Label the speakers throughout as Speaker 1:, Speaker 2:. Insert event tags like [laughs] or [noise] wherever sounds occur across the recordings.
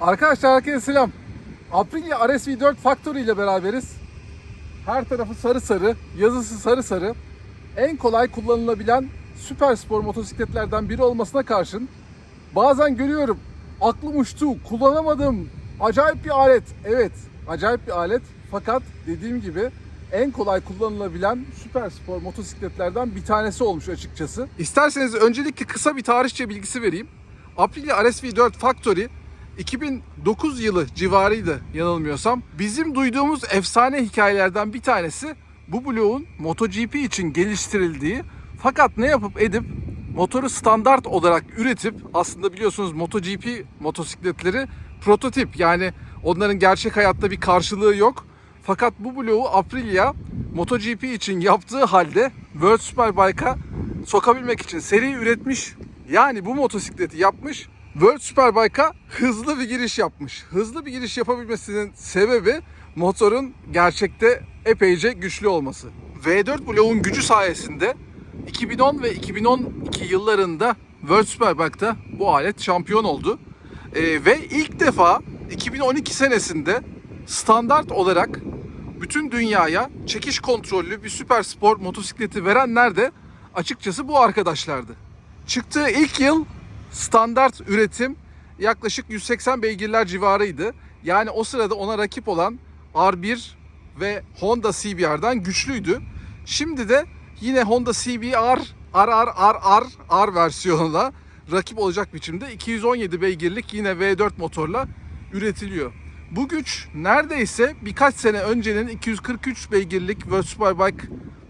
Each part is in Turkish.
Speaker 1: Arkadaşlar herkese selam. Aprilia RSV4 Factory ile beraberiz. Her tarafı sarı sarı, yazısı sarı sarı. En kolay kullanılabilen süper spor motosikletlerden biri olmasına karşın bazen görüyorum aklım uçtu, kullanamadım. Acayip bir alet. Evet, acayip bir alet. Fakat dediğim gibi en kolay kullanılabilen süper spor motosikletlerden bir tanesi olmuş açıkçası. İsterseniz öncelikle kısa bir tarihçe bilgisi vereyim. Aprilia RSV4 Factory 2009 yılı civarıydı yanılmıyorsam. Bizim duyduğumuz efsane hikayelerden bir tanesi bu bloğun MotoGP için geliştirildiği fakat ne yapıp edip motoru standart olarak üretip aslında biliyorsunuz MotoGP motosikletleri prototip yani onların gerçek hayatta bir karşılığı yok. Fakat bu bloğu Aprilia MotoGP için yaptığı halde World Superbike'a sokabilmek için seri üretmiş. Yani bu motosikleti yapmış. World Superbike'a hızlı bir giriş yapmış. Hızlı bir giriş yapabilmesinin sebebi motorun gerçekte epeyce güçlü olması. V4 bloğun gücü sayesinde 2010 ve 2012 yıllarında World Superbike'da bu alet şampiyon oldu. Ee, ve ilk defa 2012 senesinde standart olarak bütün dünyaya çekiş kontrollü bir süper spor motosikleti verenler de açıkçası bu arkadaşlardı. Çıktığı ilk yıl standart üretim yaklaşık 180 beygirler civarıydı. Yani o sırada ona rakip olan R1 ve Honda CBR'dan güçlüydü. Şimdi de yine Honda CBR RRRR R versiyonuna rakip olacak biçimde 217 beygirlik yine V4 motorla üretiliyor. Bu güç neredeyse birkaç sene öncenin 243 beygirlik Superbike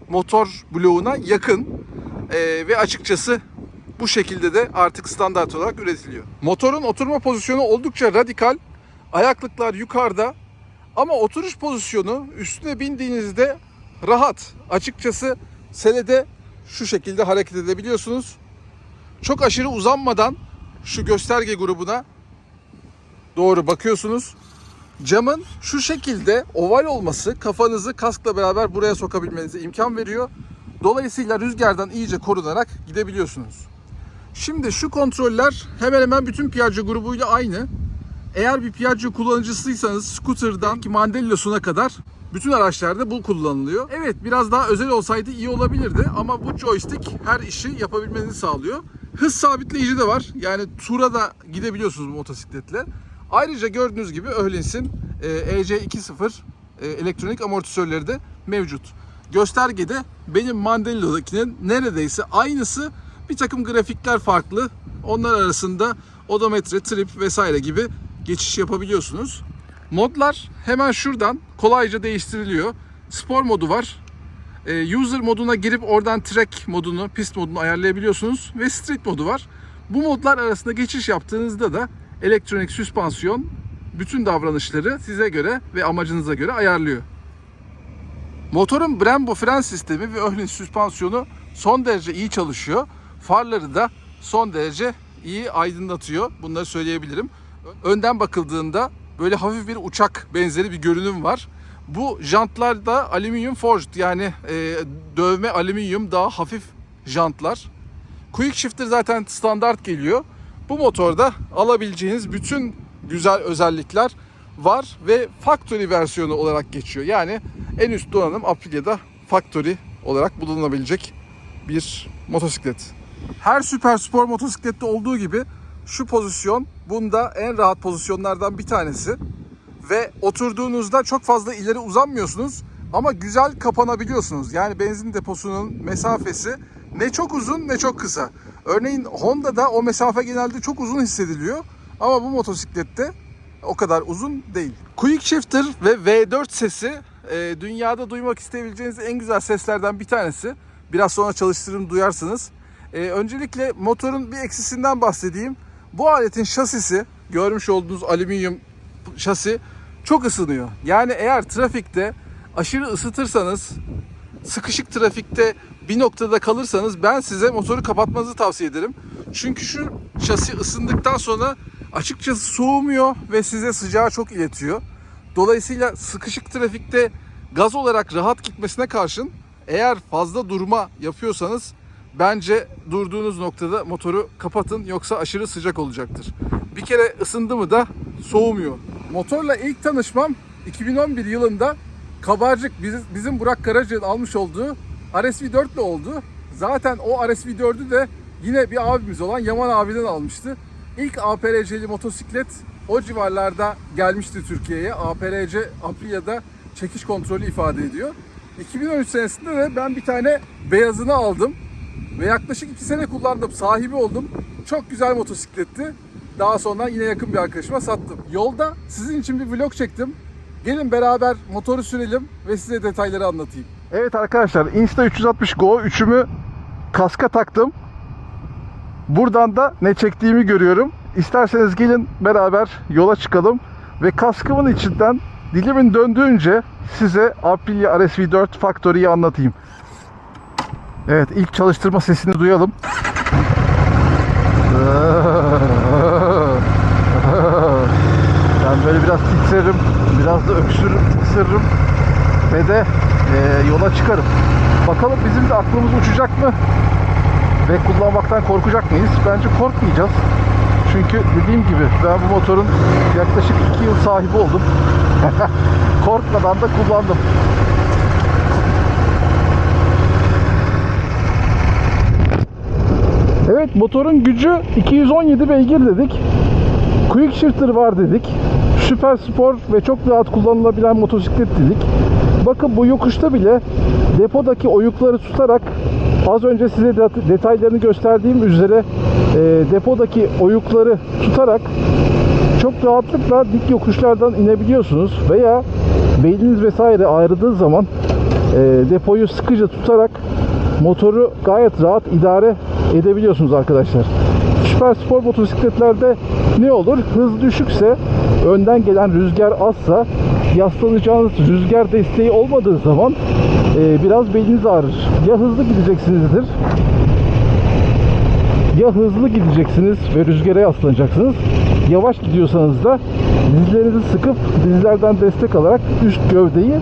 Speaker 1: motor bloğuna yakın Ee, ve açıkçası bu şekilde de artık standart olarak üretiliyor. Motorun oturma pozisyonu oldukça radikal. Ayaklıklar yukarıda ama oturuş pozisyonu üstüne bindiğinizde rahat. Açıkçası selede şu şekilde hareket edebiliyorsunuz. Çok aşırı uzanmadan şu gösterge grubuna doğru bakıyorsunuz. Camın şu şekilde oval olması kafanızı kaskla beraber buraya sokabilmenize imkan veriyor. Dolayısıyla rüzgardan iyice korunarak gidebiliyorsunuz. Şimdi şu kontroller hemen hemen bütün Piaggio grubuyla aynı. Eğer bir Piaggio kullanıcısıysanız scooter'dan ki Mandellos'una kadar bütün araçlarda bu kullanılıyor. Evet biraz daha özel olsaydı iyi olabilirdi ama bu joystick her işi yapabilmenizi sağlıyor. Hız sabitleyici de var. Yani tura da gidebiliyorsunuz motosikletle. Ayrıca gördüğünüz gibi Öhlens'in e, EC20 e, elektronik amortisörleri de mevcut. Göstergede benim Mandello'dakinin neredeyse aynısı. Bir takım grafikler farklı. Onlar arasında odometre, trip vesaire gibi geçiş yapabiliyorsunuz. Modlar hemen şuradan kolayca değiştiriliyor. Spor modu var. Ee, User moduna girip oradan track modunu, pist modunu ayarlayabiliyorsunuz ve street modu var. Bu modlar arasında geçiş yaptığınızda da elektronik süspansiyon bütün davranışları size göre ve amacınıza göre ayarlıyor. Motorun Brembo fren sistemi ve Öhlins süspansiyonu son derece iyi çalışıyor. Farları da son derece iyi aydınlatıyor. Bunları söyleyebilirim. Önden bakıldığında böyle hafif bir uçak benzeri bir görünüm var. Bu jantlar da alüminyum forged yani e, dövme alüminyum daha hafif jantlar. Quick shifter zaten standart geliyor. Bu motorda alabileceğiniz bütün güzel özellikler var ve factory versiyonu olarak geçiyor. Yani en üst donanım Aprilia'da factory olarak bulunabilecek bir motosiklet. Her süper spor motosiklette olduğu gibi şu pozisyon bunda en rahat pozisyonlardan bir tanesi. Ve oturduğunuzda çok fazla ileri uzanmıyorsunuz ama güzel kapanabiliyorsunuz. Yani benzin deposunun mesafesi ne çok uzun ne çok kısa. Örneğin Honda'da o mesafe genelde çok uzun hissediliyor ama bu motosiklette o kadar uzun değil. Quick Shifter ve V4 sesi e, dünyada duymak isteyebileceğiniz en güzel seslerden bir tanesi. Biraz sonra çalıştırırım duyarsınız. E, öncelikle motorun bir eksisinden bahsedeyim. Bu aletin şasisi, görmüş olduğunuz alüminyum şasi çok ısınıyor. Yani eğer trafikte aşırı ısıtırsanız, sıkışık trafikte bir noktada kalırsanız ben size motoru kapatmanızı tavsiye ederim. Çünkü şu şasi ısındıktan sonra açıkçası soğumuyor ve size sıcağı çok iletiyor. Dolayısıyla sıkışık trafikte gaz olarak rahat gitmesine karşın eğer fazla durma yapıyorsanız bence durduğunuz noktada motoru kapatın yoksa aşırı sıcak olacaktır. Bir kere ısındı mı da soğumuyor. Motorla ilk tanışmam 2011 yılında Kabarcık biz- bizim Burak Karaca'nın almış olduğu RSV4 ile oldu. Zaten o RSV4'ü de yine bir abimiz olan Yaman abiden almıştı. İlk APRC'li motosiklet o civarlarda gelmişti Türkiye'ye. APRC Aprilia'da çekiş kontrolü ifade ediyor. 2013 senesinde de ben bir tane beyazını aldım. Ve yaklaşık 2 sene kullandım. Sahibi oldum. Çok güzel motosikletti. Daha sonra yine yakın bir arkadaşıma sattım. Yolda sizin için bir vlog çektim. Gelin beraber motoru sürelim ve size detayları anlatayım. Evet arkadaşlar Insta 360 Go 3'ümü kaska taktım. Buradan da ne çektiğimi görüyorum. İsterseniz gelin beraber yola çıkalım ve kaskımın içinden dilimin döndüğünce size Aprilia RSV4 Factory'yi anlatayım. Evet ilk çalıştırma sesini duyalım. Ben böyle biraz titrerim, biraz da öksürürüm, tıksırırım ve de e, yola çıkarım. Bakalım bizim de aklımız uçacak mı? Ve kullanmaktan korkacak mıyız? Bence korkmayacağız. Çünkü dediğim gibi ben bu motorun yaklaşık 2 yıl sahibi oldum. [laughs] Korkmadan da kullandım. Evet motorun gücü 217 beygir dedik. Quick shifter var dedik. Süper spor ve çok rahat kullanılabilen motosiklet dedik. Bakın bu yokuşta bile depodaki oyukları tutarak az önce size det- detaylarını gösterdiğim üzere e, depodaki oyukları tutarak çok rahatlıkla dik yokuşlardan inebiliyorsunuz veya beliniz vesaire ağrıdığı zaman e, depoyu sıkıca tutarak motoru gayet rahat idare edebiliyorsunuz arkadaşlar. Süper spor motosikletlerde ne olur? Hız düşükse, önden gelen rüzgar azsa, yaslanacağınız rüzgar desteği olmadığı zaman e, biraz beliniz ağrır. Ya hızlı gideceksinizdir ya hızlı gideceksiniz ve rüzgara yaslanacaksınız. Yavaş gidiyorsanız da dizlerinizi sıkıp dizlerden destek alarak üst gövdeyi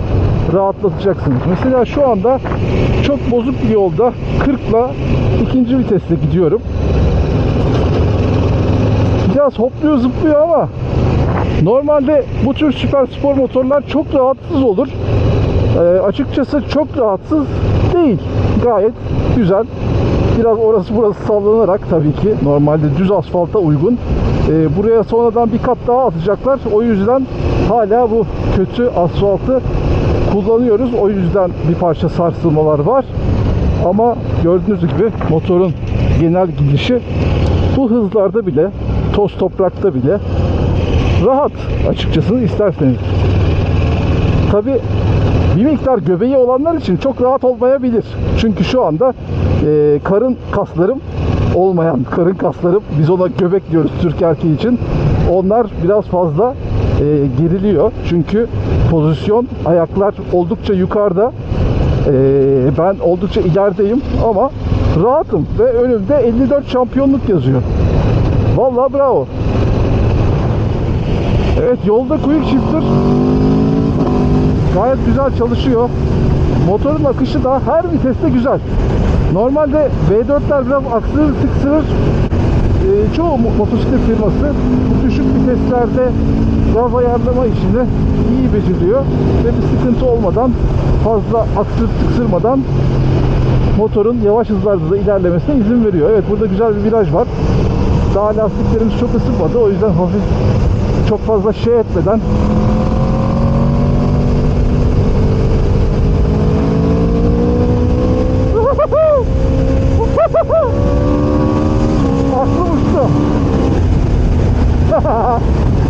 Speaker 1: rahatlatacaksınız. Mesela şu anda çok bozuk bir yolda 40 ile ikinci viteste gidiyorum. Biraz hopluyor zıplıyor ama normalde bu tür süper spor motorlar çok rahatsız olur. Ee, açıkçası çok rahatsız değil. Gayet güzel. Biraz orası burası sallanarak tabii ki normalde düz asfalta uygun. Ee, buraya sonradan bir kat daha atacaklar. O yüzden hala bu kötü asfaltı kullanıyoruz. O yüzden bir parça sarsılmalar var. Ama gördüğünüz gibi motorun genel gidişi bu hızlarda bile toz toprakta bile rahat açıkçası isterseniz. Tabi bir miktar göbeği olanlar için çok rahat olmayabilir. Çünkü şu anda e, karın kaslarım olmayan karın kaslarım biz ona göbek diyoruz Türk erkeği için. Onlar biraz fazla e, geriliyor. Çünkü pozisyon ayaklar oldukça yukarıda. E, ben oldukça ilerideyim ama rahatım ve önümde 54 şampiyonluk yazıyor. Vallahi bravo. Evet yolda quick shifter gayet güzel çalışıyor. Motorun akışı da her viteste güzel. Normalde V4'ler biraz aksırır tıksırır. Ee, çoğu mo- motosiklet firması bu viteslerde gaz ayarlama işini iyi beceriyor ve bir sıkıntı olmadan fazla aksırıp tıksırmadan motorun yavaş hızlarda da ilerlemesine izin veriyor. Evet burada güzel bir viraj var. Daha lastiklerimiz çok ısınmadı. O yüzden hafif çok fazla şey etmeden Aklım uçtu.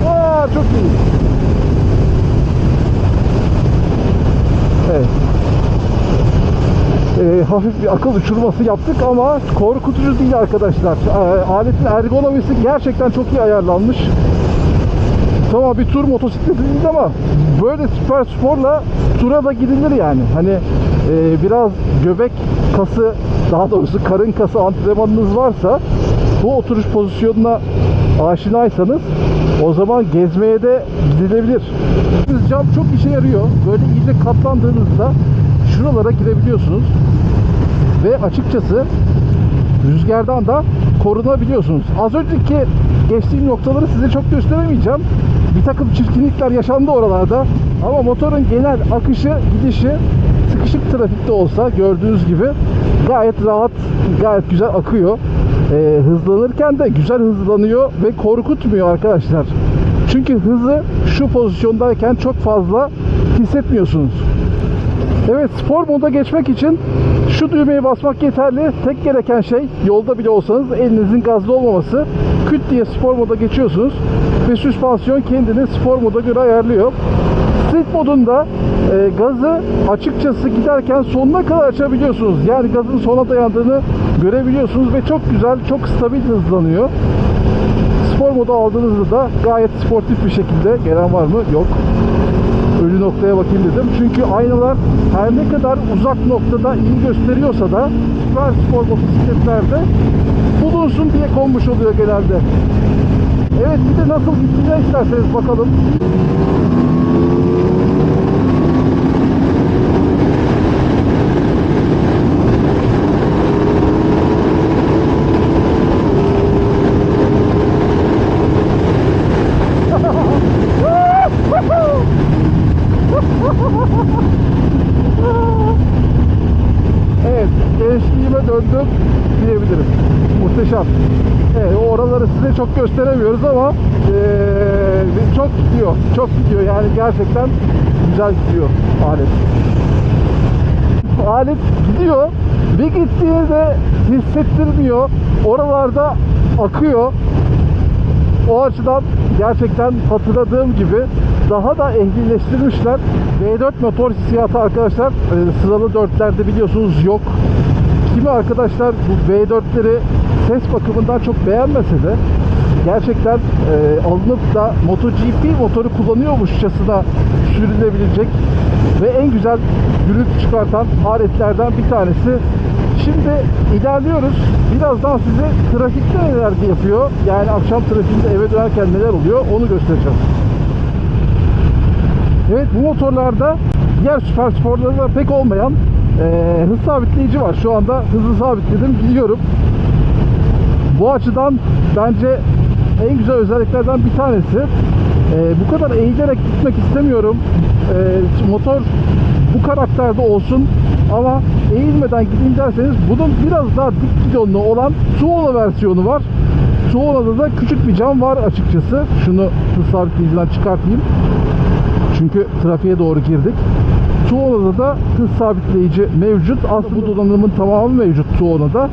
Speaker 1: Aa, çok iyi. Ee, hafif bir akıl uçurması yaptık ama korkutucu değil arkadaşlar. Ee, aletin ergonomisi gerçekten çok iyi ayarlanmış. Tamam bir tur motosikleti değil ama böyle süper sporla tura da gidilir yani. Hani e, biraz göbek kası daha doğrusu karın kası antrenmanınız varsa bu oturuş pozisyonuna aşinaysanız o zaman gezmeye de gidilebilir. Cam çok işe yarıyor. Böyle iyice katlandığınızda şuralara girebiliyorsunuz. Ve açıkçası rüzgardan da korunabiliyorsunuz. Az önceki geçtiğim noktaları size çok gösteremeyeceğim.
Speaker 2: bir takım çirkinlikler yaşandı oralarda. Ama motorun genel akışı, gidişi sıkışık trafikte olsa gördüğünüz gibi gayet rahat, gayet güzel akıyor. Ee, hızlanırken de güzel hızlanıyor ve korkutmuyor arkadaşlar. Çünkü hızı şu pozisyondayken çok fazla hissetmiyorsunuz. Evet spor moda geçmek için şu düğmeye basmak yeterli. Tek gereken şey yolda bile olsanız elinizin gazda olmaması. Küt diye spor moda geçiyorsunuz ve süspansiyon kendini spor moda göre ayarlıyor. Street modunda e, gazı açıkçası giderken sonuna kadar açabiliyorsunuz. Yani gazın sona dayandığını görebiliyorsunuz ve çok güzel, çok stabil hızlanıyor. Spor moda aldığınızda da gayet sportif bir şekilde gelen var mı? Yok ölü noktaya bakayım dedim. Çünkü aynalar her ne kadar uzak noktada iyi gösteriyorsa da süper spor motosikletlerde bulunsun diye konmuş oluyor genelde. Evet bir de nasıl gittiğine isterseniz bakalım. Evet, gençliğime döndüm diyebilirim. Muhteşem. Evet, o oraları size çok gösteremiyoruz ama eee, çok gidiyor. Çok gidiyor. Yani gerçekten güzel gidiyor alet. Alet gidiyor. Bir gittiğinde hissettirmiyor. Oralarda akıyor. O açıdan gerçekten hatırladığım gibi daha da ehlileştirmişler. V4 motor hissiyatı arkadaşlar e, sıralı dörtlerde biliyorsunuz yok. Kimi arkadaşlar bu V4'leri ses bakımından çok beğenmese de gerçekten e, alınıp da MotoGP motoru kullanıyormuşçasına sürülebilecek ve en güzel gürültü çıkartan aletlerden bir tanesi. Şimdi ilerliyoruz. Birazdan size trafikte neler yapıyor. Yani akşam trafiğinde eve dönerken neler oluyor onu göstereceğim. Evet bu motorlarda diğer süper sporlarda pek olmayan eee, hız sabitleyici var. Şu anda hızı sabitledim gidiyorum. Bu açıdan bence en güzel özelliklerden bir tanesi. Eee, bu kadar eğilerek gitmek istemiyorum. Eee, motor bu karakterde olsun ama eğilmeden gideyim derseniz bunun biraz daha dik gidonlu olan Tuono versiyonu var. Tuono'da da küçük bir cam var açıkçası. Şunu hız sabitleyiciden çıkartayım. Çünkü trafiğe doğru girdik. Tuona'da da hız sabitleyici mevcut. Aslında bu donanımın tamamı mevcut Tuona'da.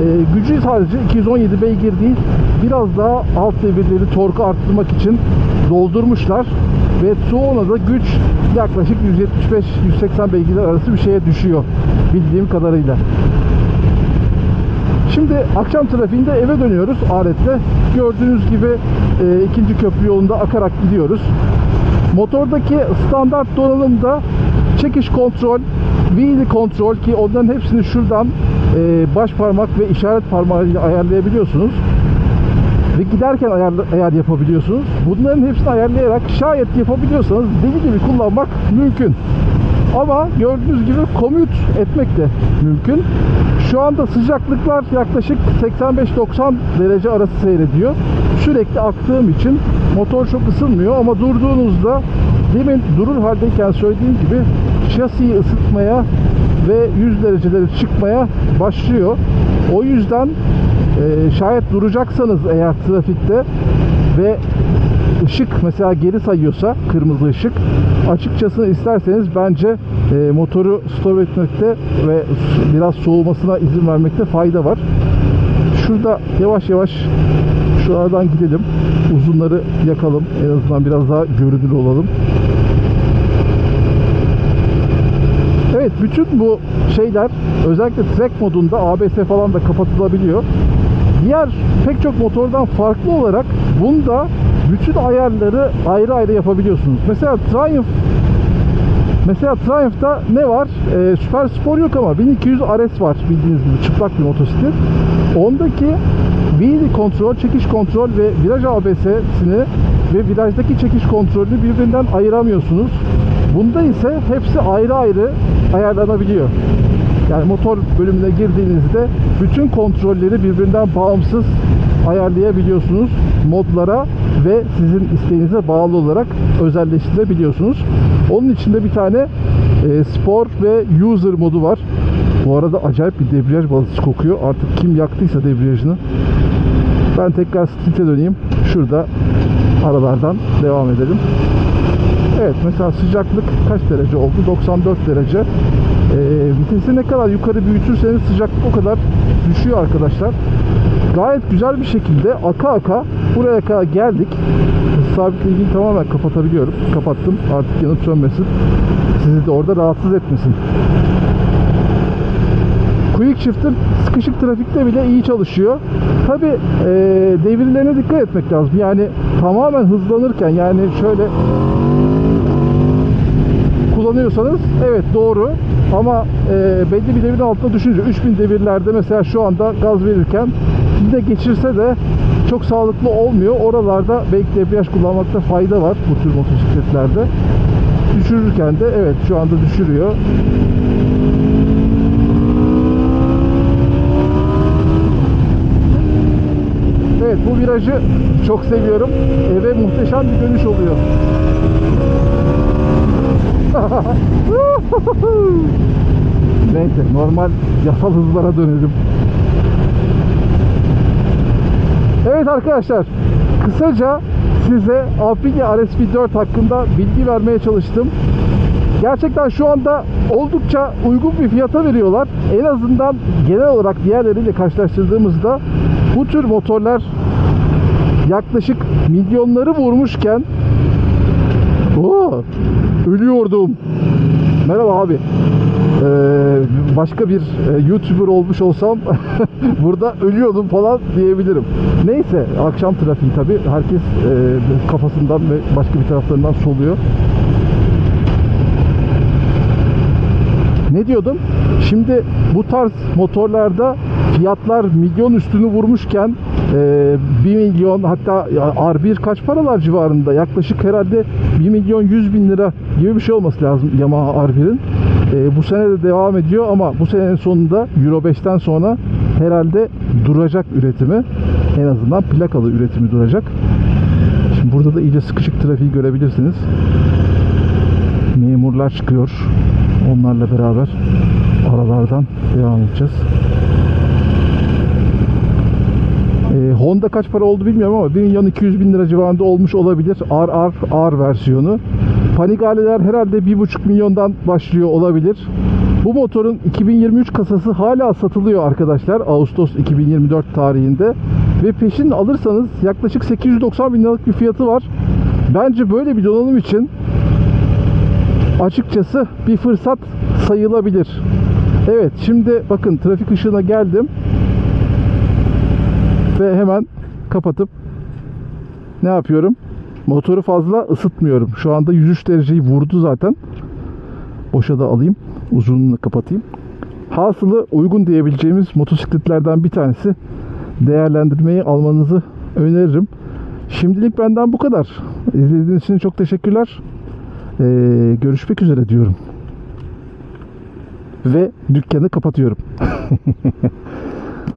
Speaker 2: Ee, gücü sadece 217 beygir değil. Biraz daha alt devirleri torku arttırmak için doldurmuşlar. Ve Tuona'da güç yaklaşık 175-180 beygirler arası bir şeye düşüyor. Bildiğim kadarıyla. Şimdi akşam trafiğinde eve dönüyoruz aletle. Gördüğünüz gibi e, ikinci köprü yolunda akarak gidiyoruz. Motordaki standart donanımda çekiş kontrol, wheel kontrol ki onların hepsini şuradan e, baş parmak ve işaret parmağıyla ayarlayabiliyorsunuz. Ve giderken ayar, ayar yapabiliyorsunuz. Bunların hepsini ayarlayarak şayet yapabiliyorsanız deli gibi kullanmak mümkün. Ama gördüğünüz gibi komüt etmek de mümkün. Şu anda sıcaklıklar yaklaşık 85-90 derece arası seyrediyor. Sürekli aktığım için motor çok ısınmıyor ama durduğunuzda demin durur haldeyken söylediğim gibi şasiyi ısıtmaya ve 100 dereceleri çıkmaya başlıyor. O yüzden e, şayet duracaksanız eğer trafikte ve ışık mesela geri sayıyorsa kırmızı ışık açıkçası isterseniz bence e, motoru stop etmekte ve biraz soğumasına izin vermekte fayda var. Şurada yavaş yavaş şu aradan gidelim. Uzunları yakalım. En azından biraz daha görünür olalım. Evet bütün bu şeyler özellikle track modunda ABS falan da kapatılabiliyor. Diğer pek çok motordan farklı olarak bunda bütün ayarları ayrı ayrı yapabiliyorsunuz. Mesela Triumph Mesela Triumph'ta ne var? Ee, Süper Spor yok ama 1200 RS var bildiğiniz gibi çıplak bir motosiklet. Ondaki wheel kontrol, çekiş kontrol ve viraj ABS'sini ve virajdaki çekiş kontrolünü birbirinden ayıramıyorsunuz. Bunda ise hepsi ayrı ayrı ayarlanabiliyor. Yani motor bölümüne girdiğinizde bütün kontrolleri birbirinden bağımsız ayarlayabiliyorsunuz modlara ve sizin isteğinize bağlı olarak özelleştirebiliyorsunuz. Onun içinde bir tane e, spor ve user modu var. Bu arada acayip bir debriyaj balısı kokuyor. Artık kim yaktıysa debriyajını. Ben tekrar street'e döneyim. Şurada aralardan devam edelim. Evet mesela sıcaklık kaç derece oldu? 94 derece. Ee, vitesi ne kadar yukarı büyütürseniz sıcaklık o kadar düşüyor arkadaşlar. Gayet güzel bir şekilde aka aka buraya kadar geldik. Sabitliğini tamamen kapatabiliyorum. Kapattım. Artık yanıp sönmesin. Sizi de orada rahatsız etmesin. Quick Shifter sıkışık trafikte bile iyi çalışıyor. Tabi devirlerine dikkat etmek lazım. Yani tamamen hızlanırken yani şöyle kullanıyorsanız evet doğru ama e, belli bir devirin altına düşünce 3000 devirlerde mesela şu anda gaz verirken bir de geçirse de çok sağlıklı olmuyor. Oralarda belki debriyaj kullanmakta fayda var bu tür motosikletlerde. Düşürürken de evet şu anda düşürüyor. Evet bu virajı çok seviyorum e, ve muhteşem bir dönüş oluyor. [laughs] Neyse normal yasal hızlara dönelim. Evet arkadaşlar kısaca size Aprilia RSV4 hakkında bilgi vermeye çalıştım. Gerçekten şu anda oldukça uygun bir fiyata veriyorlar. En azından genel olarak diğerleriyle karşılaştırdığımızda bu tür motorlar yaklaşık milyonları vurmuşken Oo, ölüyordum. Merhaba abi. Ee, başka bir e, YouTuber olmuş olsam [laughs] burada ölüyordum falan diyebilirim. Neyse akşam trafiği tabi. Herkes e, kafasından ve başka bir taraflarından soluyor. Ne diyordum? Şimdi bu tarz motorlarda fiyatlar milyon üstünü vurmuşken e, 1 milyon hatta ya R1 kaç paralar civarında yaklaşık herhalde 1 milyon 100 bin lira gibi bir şey olması lazım Yamaha R1'in. E, bu sene de devam ediyor ama bu senenin sonunda Euro 5'ten sonra herhalde duracak üretimi. En azından plakalı üretimi duracak. Şimdi burada da iyice sıkışık trafiği görebilirsiniz. Memurlar çıkıyor. Onlarla beraber aralardan devam edeceğiz. Ee, Honda kaç para oldu bilmiyorum ama 1 milyon 200 bin lira civarında olmuş olabilir. RR R versiyonu. Panigale'ler herhalde 1,5 milyondan başlıyor olabilir. Bu motorun 2023 kasası hala satılıyor arkadaşlar. Ağustos 2024 tarihinde. Ve peşin alırsanız yaklaşık 890 bin liralık bir fiyatı var. Bence böyle bir donanım için açıkçası bir fırsat sayılabilir. Evet şimdi bakın trafik ışığına geldim. Ve hemen kapatıp ne yapıyorum? Motoru fazla ısıtmıyorum. Şu anda 103 dereceyi vurdu zaten. Boşa da alayım. Uzunluğunu kapatayım. Hasılı uygun diyebileceğimiz motosikletlerden bir tanesi. Değerlendirmeyi almanızı öneririm. Şimdilik benden bu kadar. İzlediğiniz için çok teşekkürler. Ee, görüşmek üzere diyorum. Ve dükkanı kapatıyorum. [laughs]